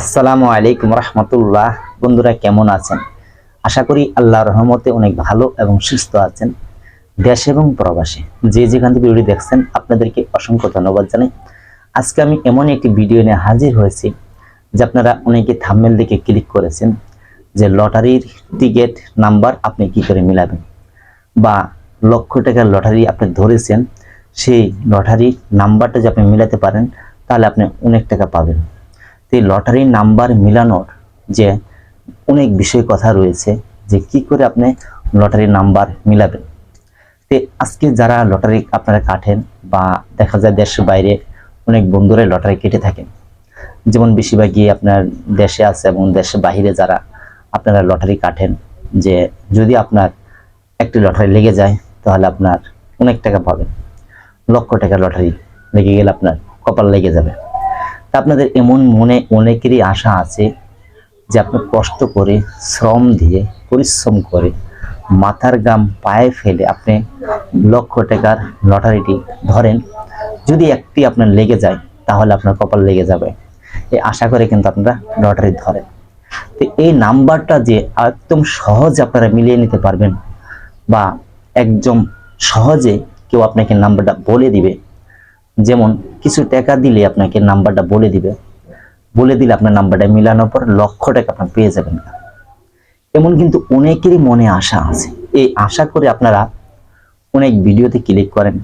আসসালামু আলাইকুম রহমতুল্লাহ। বন্ধুরা, কেমন আছেন? আশা করি আল্লাহর রহমতে অনেক ভালো এবং সুস্থ আছেন দেশ এবং প্রবাসে। যে যেখান থেকে ভিডিও দেখছেন, আপনাদেরকে অসংখ্য ধন্যবাদ জানাই। আজকে আমি এমন একটি ভিডিও নিয়ে হাজির হয়েছি, যে আপনারা অনেকে থাম্বেল দেখে ক্লিক করেছেন, যে লটারির টিকিট নাম্বার আপনি কি করে মিলাবেন, বা লক্ষ টাকার লটারি আপনি ধরেছেন, সেই লটারির নাম্বারটা যে আপনি মিলাতে পারেন, তাহলে আপনি অনেক টাকা পাবেন। তো এই লটারির নাম্বার মিলানোর যে অনেক বিষয় কথা রয়েছে যে কি করে আপনি লটারির নাম্বার মিলাবেন। তো আজকে যারা লটারি আপনারা কাটেন বা দেখা যায় দেশের বাইরে অনেক বন্ধুরাই লটারি কেটে থাকেন, যেমন বেশিরভাগই আপনার দেশে আছে এবং দেশের বাইরে যারা আপনারা লটারি কাটেন, যে যদি আপনার একটি লটারি লেগে যায় তাহলে আপনার অনেক টাকা পাবেন, লক্ষ টাকা লটারি লেগে গেলে আপনার কপাল লেগে যাবে। আপনাদের এমন মনে অনেকেরই আশা আছে যে আপনি কষ্ট করে, শ্রম দিয়ে, পরিশ্রম করে মাথার গাম পায়ে ফেলে আপনি লক্ষ টাকার লটারিটি ধরেন। যদি একটি আপনার লেগে যায়, তাহলে আপনার কপাল লেগে যাবে। এই আশা করে কিন্তু আপনারা লটারি ধরেন। তো এই নাম্বারটা যে একদম সহজে আপনারা মিলিয়ে নিতে পারবেন বা একদম সহজে কেউ আপনাকে নাম্বারটা বলে দিবে যেমন কিছু টাকা দিলে আপনাকে নাম্বারটা বলে দিবে। বলে দিলে আপনার নাম্বারটা মিলানোর পর লক্ষ টাকা আপনার পেয়ে যাবেন। এমন কিন্তু অনেকেরই মনে আশা আছে। এই আশা করে আপনারা অনেক ভিডিওতে ক্লিক করেন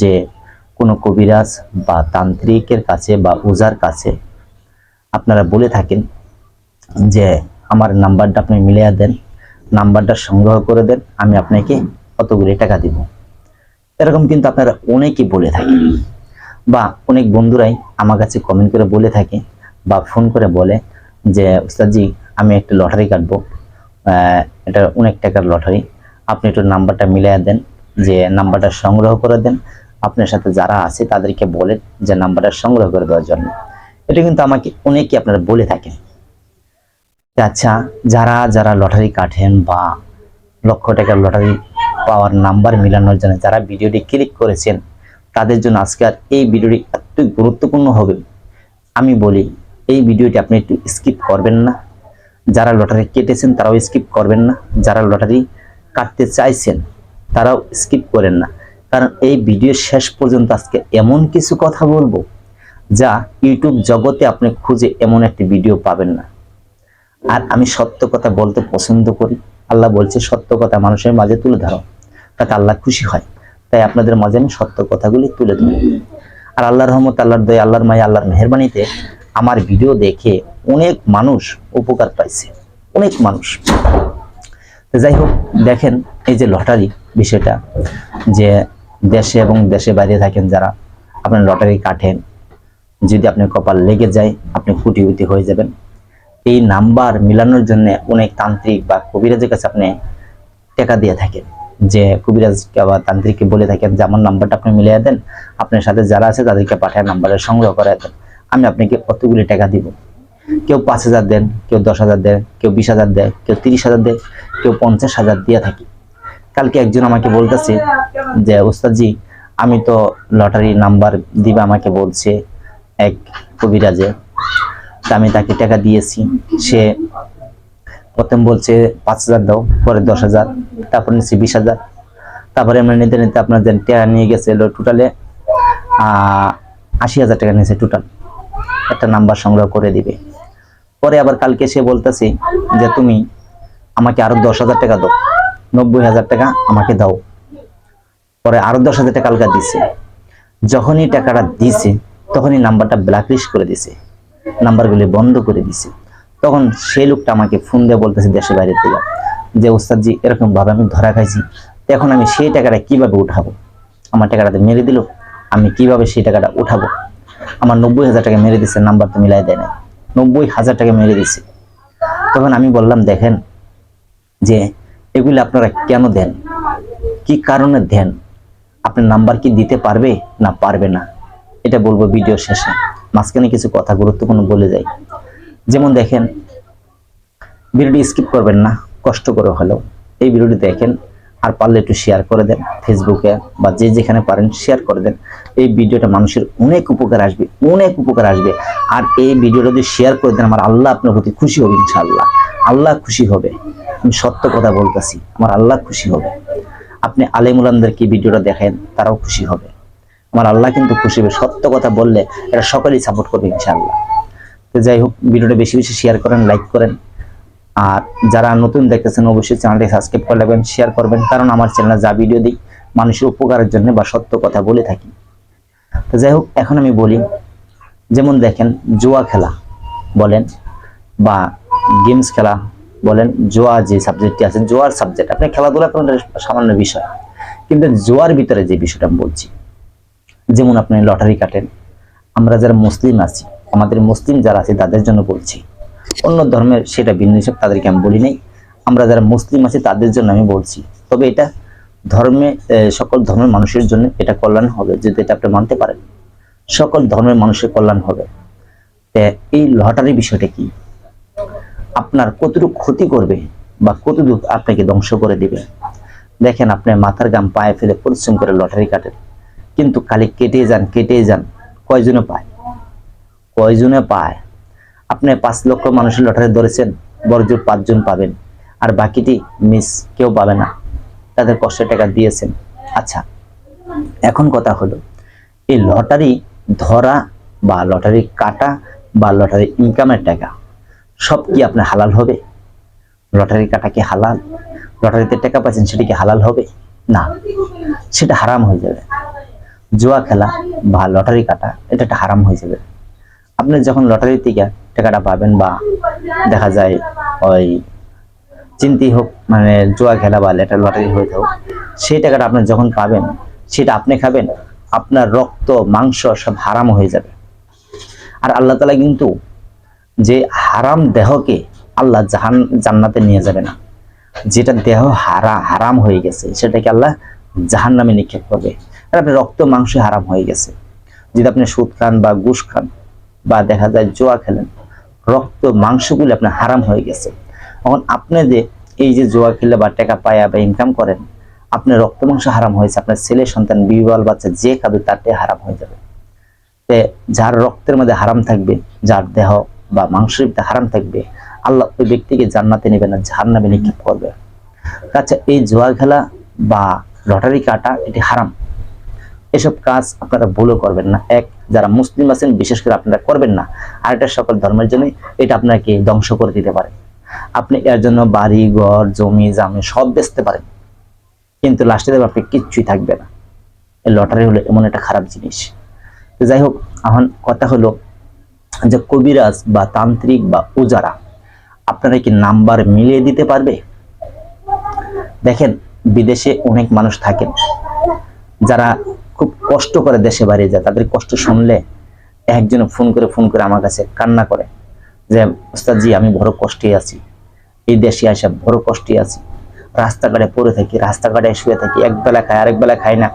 যে কোনো কবিরাজ বা তান্ত্রিকের কাছে বা ওজার কাছে আপনারা বলে থাকেন যে আমার নাম্বারটা আপনি মিলিয়ে দেন, নাম্বারটা সংগ্রহ করে দেন, আমি আপনাকে কতগুলি টাকা দিব। এরকম কিন্তু আপনারা অনেকেই বলে থাকেন। বা অনেক বন্ধুরাই আমার কাছে কমেন্ট করে বলে থাকে বা ফোন করে বলে যে উস্তাদজি আমি একটা লটারি কাটবো। এটা অনেক টাকার লটারি আপনি একটু নাম্বারটা মিলিয়ে দেন, যে নাম্বারটা সংগ্রহ করে দেন। আপনার সাথে যারা আছে, তাদেরকে বলেন যে নাম্বারটা সংগ্রহ করে দেওয়ার জন্য। এটা কিন্তু আমাকে অনেকে আপনারা বলে থাকেন। আচ্ছা যারা যারা লটারি কাটেন বা লক্ষ টাকার লটারি পাওয়ার নাম্বার মিলানোর জন্য যারা ভিডিওটি ক্লিক করেছেন তাদের জন্য আজকের এই ভিডিওটি একটু গুরুত্বপূর্ণ হবে। আমি বলি, এই ভিডিওটি আপনি একটু স্কিপ করবেন না। যারা লটারি কেটেছেন, তারাও স্কিপ করবেন না। যারা লটারি কাটতে চাইছেন, তারাও স্কিপ করেন না। কারণ এই ভিডিও শেষ পর্যন্ত আজকে এমন কিছু কথা বলব, যা ইউটিউব জগতে আপনি খুঁজে এমন একটি ভিডিও পাবেন না। আর আমি সত্য কথা বলতে পছন্দ করি। আল্লাহ বলছে, সত্য কথা মানুষের মাঝে তুলে ধরো, তাতে আল্লাহ খুশি হয়। তাই আপনাদের মাঝে আমি সত্য কথাগুলি তুলে ধরি আর আল্লাহর রহমত, আল্লাহর দয়া, আল্লাহর মায়া, আল্লাহর মেহরবানিতে আমার ভিডিও দেখে অনেক মানুষ উপকার পাইছে। অনেক মানুষ। যাই হোক, দেখেন এই যে লটারি বিষয়টা, যে দেশে এবং দেশে বাইরে থাকেন যারা, আপনার লটারি কাটেন, যদি আপনার কপাল লেগে যায়, আপনি কুটিপতি হয়ে যাবেন। এই নাম্বার মিলানোর জন্য অনেক তান্ত্রিক বা কবিরাজের কাছে আপনি টাকা দিয়ে থাকেন। যে কবিরাজ বা তান্ত্রিককে বলে থাকেন যে, আমার নাম্বারটা আপনি মিলিয়ে দেন। আপনার সাথে যারা আছে তাদেরকে পাঠায় নাম্বারে সংগ্রহ করে দেন। আমি আপনাকে কতগুলি টাকা দিব। কেউ পাঁচ হাজার দেন, কেউ দশ হাজার দেয়, কেউ বিশ হাজার দেয়, কেউ তিরিশ হাজার দেয়, কেউ পঞ্চাশ হাজার দিয়ে থাকি। কালকে একজন আমাকে বলতেছে যে, ওস্তাদজি, আমি তো লটারি নাম্বার দিবে আমাকে বলছে এক কবিরাজে। আমি তাকে টাকা দিয়েছি। সে প্রথম বলছে পাঁচ হাজার দাও, পরে দশ হাজার, তারপর নিচ্ছি বিশ হাজার। তারপরে আমরা নিতে নিতে আপনার যে টাকা নিয়ে গেছে এলো টোটালে আশি হাজার টাকা নিয়েছে টোটাল একটা নাম্বার সংগ্রহ করে দিবে। পরে আবার কালকে সে বলতেছে যে তুমি আমাকে আরও দশ হাজার টাকা দাও, নব্বই হাজার টাকা আমাকে দাও। পরে আরও দশ হাজার টাকা কালকা দিছে। যখনই টাকাটা দিছে, তখনই নাম্বারটা ব্ল্যাকলিস্ট করে দিছে। নাম্বারগুলি বন্ধ করে দিছে। তখন সেই লোকটা আমাকে ফোন দিয়ে বলতেছে দেশের বাইরে থেকে। যে, ওস্তাদজি, এরকম ভাবে আমি ধরা খাইছি এখন আমি সেই টাকাটা কীভাবে উঠাবো? আমার টাকাটা মেরে দিল, আমি কীভাবে সেই টাকাটা উঠাবো? আমার নব্বই হাজার টাকা মেরে দিচ্ছে নাম্বার তো মিলাই দেয় না নব্বই হাজার টাকা মেরে দিছে। তখন আমি বললাম, দেখেন যে, এগুলি আপনারা কেন দেন? কি কারণে দেন? আপনার নাম্বার কি দিতে পারবে না পারবে না? এটা বলব ভিডিও শেষে। মাঝখানে কিছু কথা গুরুত্বপূর্ণ বলে যাই। যেমন দেখেন, ভিডিওটি স্কিপ করবেন না, কষ্ট করে হলেও। এই ভিডিওটি দেখেন, আর পারলে একটু শেয়ার করে দেন ফেসবুকে বা যে যেখানে পারেন শেয়ার করে দেন। এই ভিডিওটা মানুষের অনেক উপকার আসবে, অনেক উপকার আসবে। আর এই ভিডিওটা যদি শেয়ার করে দেন, আমার আল্লাহ আপনার প্রতি খুশি হবে ইনশাআল্লাহ। আল্লাহ খুশি হবে। আমি সত্য কথা বলতেছি, আমার আল্লাহ খুশি হবে। আপনি আলেমুলামদেরকে ভিডিওটা দেখেন, তারাও খুশি হবে। আমার আল্লাহ কিন্তু খুশি হবে। সত্য কথা বললে এটা সকলেই সাপোর্ট করবে ইনশাআল্লাহ। তো যাই হোক, ভিডিওটা বেশি বেশি শেয়ার করেন লাইক করেন। আর যারা নতুন দেখতেছেন, অবশ্যই চ্যানেলটি সাবস্ক্রাইব করে রাখবেন শেয়ার করবেন, কারণ আমার চ্যানেলে যা ভিডিও দিই, মানুষের উপকারের জন্য বা সত্য কথা বলে থাকি। তো যাই হোক, এখন আমি বলি, যেমন দেখেন, জুয়া খেলা বলেন বা গেমস খেলা বলেন, জুয়া যে সাবজেক্টটি আছে, জোয়ার সাবজেক্ট আপনি খেলাধুলা করেন সামান্য বিষয়। কিন্তু জোয়ার ভিতরে যে বিষয়টা আমি বলছি, যেমন আপনি লটারি কাটেন, আমরা যারা মুসলিম আছি আমাদের মুসলিম যারা আছে তাদের জন্য বলছি। অন্য ধর্মের সেটা ভিন্ন হিসাব, তাদেরকে আমি বলি নাই। আমরা যারা মুসলিম আছি তাদের জন্য আমি বলছি। তবে এটা ধর্মে সকল ধর্মের মানুষের জন্য এটা কল্যাণ হবে, যদি এটা আপনি মানতে পারেন। সকল ধর্মের মানুষের কল্যাণ হবে। এই লটারি বিষয়টা কি? আপনার কতটুকু ক্ষতি করবে বা কতটুকু আপনাকে ধ্বংস করে দিবে? দেখেন, আপনি মাথার গাম পায়ে ফেলে পরিশ্রম করে লটারি কাটেন। কিন্তু খালি কেটে যান কেটে যান কয়জনে পায়? কয়জনে পায়? আপনি পাঁচ লক্ষ মানুষের লটারি ধরেছেন, বড়জোর পাঁচজন পাবেন। আর বাকিটি মিস কেউ পাবে না। তাদের কষ্টের টাকা দিয়েছেন। আচ্ছা এখন কথা হলো, এই লটারি ধরা বা লটারি কাটা বা লটারি ইনকামের টাকা, সব কি আপনার হালাল হবে? লটারি কাটা কি হালাল? লটারিতে টাকা পাচ্ছেন, সেটা কি হালাল হবে? না, সেটা হারাম হয়ে যাবে। জুয়া খেলা বা লটারি কাটা, এটা একটা হারাম হয়ে যাবে। আপনি যখন লটারি থেকে টাকাটা পাবেন বা দেখা যায় ওই চিন্তি হোক মানে জুয়া খেলা বা লেটার লটারি হয়ে হোক সেই টাকাটা আপনি যখন পাবেন, সেটা আপনি খাবেন, আপনার রক্ত, মাংস সব হারাম হয়ে যাবে। আর আল্লাহ তালা কিন্তু যে হারাম দেহকে আল্লাহ জাহান, জান্নাতে নিয়ে যাবে না। যেটা দেহ হারা, হারাম হয়ে গেছে, সেটাকে আল্লাহ জাহান নামে নিক্ষেপ করবে। আর আপনার রক্ত, মাংস হারাম হয়ে গেছে। যদি আপনি সুদ খান বা ঘুষ খান বা দেখা যায় জোয়া খেলেন, রক্ত, মাংসগুলি আপনার হারাম হয়ে গেছে। তখন আপনি যে এই যে জোয়া খেলে বা টাকা পায়া বা ইনকাম করেন, আপনার রক্ত, মাংস হারাম হয়েছে, আপনার ছেলে, সন্তান বিবাল বাচ্চা যে খাবে তারটাই হারাম হয়ে যাবে। তে যার রক্তের মধ্যে হারাম থাকবে, যার দেহ বা মাংসের হারাম থাকবে, আল্লাহ ওই ব্যক্তিকে জান্নাতে নেবে না, জাহান্নামে নিক্ষেপ করবে। আচ্ছা এই জোয়া খেলা বা লটারি কাটা, এটি হারাম? এসব কাজ আপনারা ভুলও করবেন না। এক, যারা মুসলিম আছেন, বিশেষ করে আপনারা করবেন না। আর এটা সকল ধর্মের জন্য এটা আপনাকে ধ্বংস করে দিতে পারে। আপনি এর জন্য বাড়ি, ঘর, জমি, জামি সব বেচতে পারেন। কিন্তু লাস্টে দেখবেন আপনি কিচ্ছুই থাকবে না। এই লটারি হলো এমন একটা খারাপ জিনিস। তো যাই হোক, এখন কথা হলো যে কবিরাজ বা তান্ত্রিক বা উজারা, আপনারা কি নাম্বার মিলিয়ে দিতে পারবে? দেখেন, বিদেশে অনেক মানুষ থাকেন। যারা খুব কষ্ট করে দেশে বাড়ি যায়। তাদের কষ্ট শুনলে একজন ফোন করে ফোন করে আমার কাছে কান্না করে যে ওস্তাদজি আমি বড় কষ্টে আছি। এই দেশে আসা বড় কষ্টে আছি। রাস্তাঘাটে পড়ে থাকি, রাস্তাঘাটে শুয়ে থাকি, এক বেলা খাই, আরেক বেলা খাই না।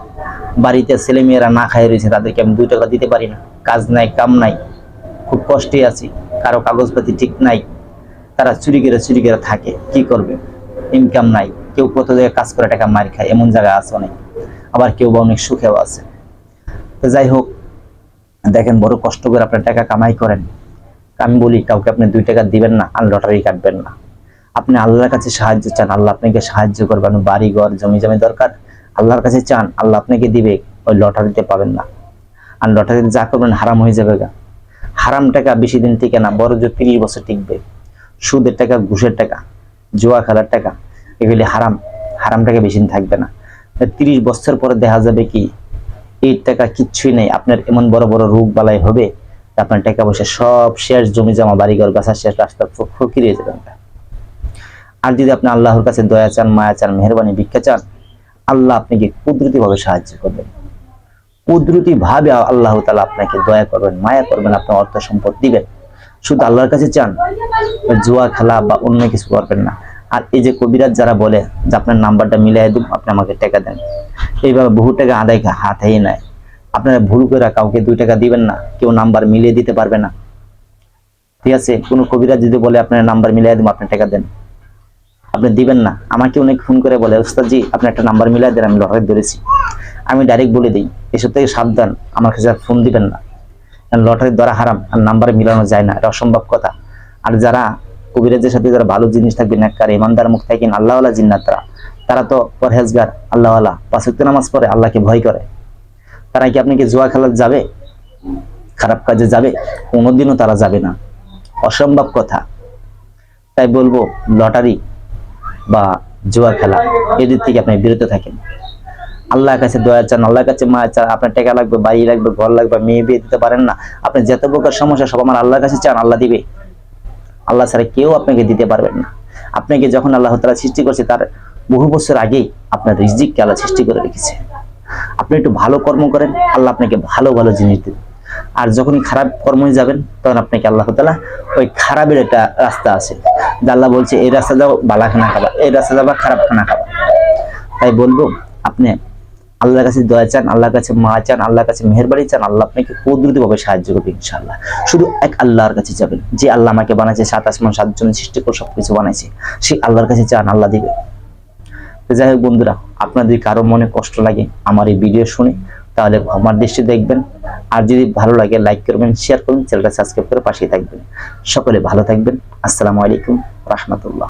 বাড়িতে ছেলে মেয়েরা না খাই রয়েছে, তাদেরকে আমি দুই টাকা দিতে পারি না। কাজ নাই, কাম নাই। খুব কষ্টে আছি, কারও কাগজপাতি ঠিক নাই। তারা চুরি করে চুরি করে থাকে, কি করবে? ইনকাম নাই। কেউ কত জায়গায় কাজ করে, টাকা মার খায়, এমন জায়গা আছে অনেক। আবার কেউ বা অনেক সুখেও আছে। তো যাই হোক, দেখেন বড় কষ্ট করে আপনার টাকা কামাই করেন। আমি বলি, কাউকে আপনি দুই টাকা দিবেন না, আর লটারি কাটবেন না। আপনি আল্লাহর কাছে সাহায্য চান, আল্লাহ আপনাকে সাহায্য করবেন বাড়ি ঘর জমি জমি দরকার? আল্লাহর কাছে চান, আল্লাহ আপনাকে দিবে, ওই লটারিতে পাবেন না। আর লটারিতে যা করবেন হারাম হয়ে যাবে গা। হারাম টাকা বেশি দিন টিকে না, বড় জোর তিরিশ বছর টিকবে। সুদের টাকা, ঘুষের টাকা, জুয়া খেলার টাকা, এগুলি হারাম। হারাম টাকা বেশি দিন থাকবে না। তিরিশ বছর পরে দেখা যাবে কি, এই টাকা কিচ্ছুই নেই। আপনার এমন বড় বড় রোগ বালাই হবে আপনার টাকা পয়সা সব শেষ, জমি জমা, বাড়িঘর, গাছা শেষ, রাস্তা ফ- ফকিরিয়ে যাবেন আর যদি আপনি আল্লাহর কাছে দয়া চান, মায়া চান, মেহরবানি, ভিক্ষা চান, আল্লাহ আপনাকে কুদরতি ভাবে সাহায্য করবেন। কুদরতি ভাবে আল্লাহ তালা আপনাকে দয়া করবেন, মায়া করবেন, আপনার অর্থ সম্পদ দিবেন। শুধু আল্লাহর কাছে চান, জুয়া খেলা বা অন্য কিছু করবেন না। আর এই যে কবিরাজ যারা বলে যে আপনার নাম্বারটা মিলাই দিব, আপনি আমাকে টাকা দেন। এইভাবে বহু টাকা আদায় হাতেই নেয় আপনারা ভুল করে কাউকে দুই টাকা দিবেন না, কেউ নাম্বার মিলিয়ে দিতে পারবে না। ঠিক আছে, কোনো কবিরাজ যদি বলে, আপনার নাম্বার মিলিয়ে দেবো, আপনি টাকা দেন। আপনি দিবেন না। আমাকে অনেক ফোন করে বলে ওস্তাদ জি আপনি একটা নাম্বার মিলাই দেন, আমি লটারি ধরেছি। আমি ডাইরেক্ট বলে দিই, এসব থেকে সাবধান, আমার কাছে ফোন দিবেন না। লটারি দ্বারা হারাম, আর নাম্বার মিলানো যায় না, এটা অসম্ভব কথা। আর যারা কবিরাজের সাথে যারা ভালো জিনিস থাকবে নাকার ইমানদার মুখ থাকেন আল্লাহওয়ালা জিন্নাত তারা তো পরহেজগার, আল্লাহওয়ালা। পাঁচক্ত নামাজ পড়ে, আল্লাহকে ভয় করে। তারা কি আপনাকে জুয়া খেলা যাবে? খারাপ কাজে যাবে? কোনোদিনও তারা যাবে না। অসম্ভব কথা। তাই বলব, লটারি বা জুয়া খেলা এদের থেকে আপনি বিরত থাকেন। আল্লাহর কাছে দয়া চান, আল্লাহর কাছে মায়া চান, আপনার টাকা লাগবে, বাড়ি লাগবে, ঘর লাগবে, মেয়ে বিয়ে দিতে পারেন না। আপনি যত প্রকার সমস্যা, সব আমার আল্লাহর কাছে চান, আল্লাহ দিবে। আল্লাহ ছাড়া কেউ আপনাকে দিতে পারবেন না। আপনাকে যখন আল্লাহ তালা সৃষ্টি করছে, তার বহু বছর আগেই আপনার রিজিককে আল্লাহ সৃষ্টি করে রেখেছে। আপনি একটু ভালো কর্ম করেন, আল্লাহ আপনাকে ভালো ভালো জিনিস দেবে। আর যখনই খারাপ কর্মে যাবেন, তখন আপনাকে আল্লাহ তালা ওই খারাপের একটা রাস্তা আছে। আল্লাহ বলছে, এই রাস্তা যাও বালা খানা খাবা। এই রাস্তা যাবা খারাপ খানা খাবা। তাই বলব, আপনি আল্লাহর কাছে দয়া চান, আল্লাহর কাছে মা চান, আল্লাহর কাছে মেহরবানি চান, আল্লাহ আপনাকে কুদরতিভাবে সাহায্য করবে ইনশাআল্লাহ। শুধু এক আল্লাহর কাছে যাবেন, যে আল্লাহ আমাকে বানাইছে, সাত আসমান সাতজন সৃষ্টি করে সবকিছু বানাইছে সেই আল্লাহর কাছে চান, আল্লাহ দিবে। যাই হোক বন্ধুরা, আপনাদের কারও মনে কষ্ট লাগে আমার এই ভিডিও শুনে, তাহলে আমার দৃষ্টি দেখবেন। আর যদি ভালো লাগে লাইক করবেন শেয়ার করবেন, চ্যানেলটা সাবস্ক্রাইব করে পাশেই থাকবেন। সকলে ভালো থাকবেন। আসসালামু আলাইকুম, রহমতুল্লাহ।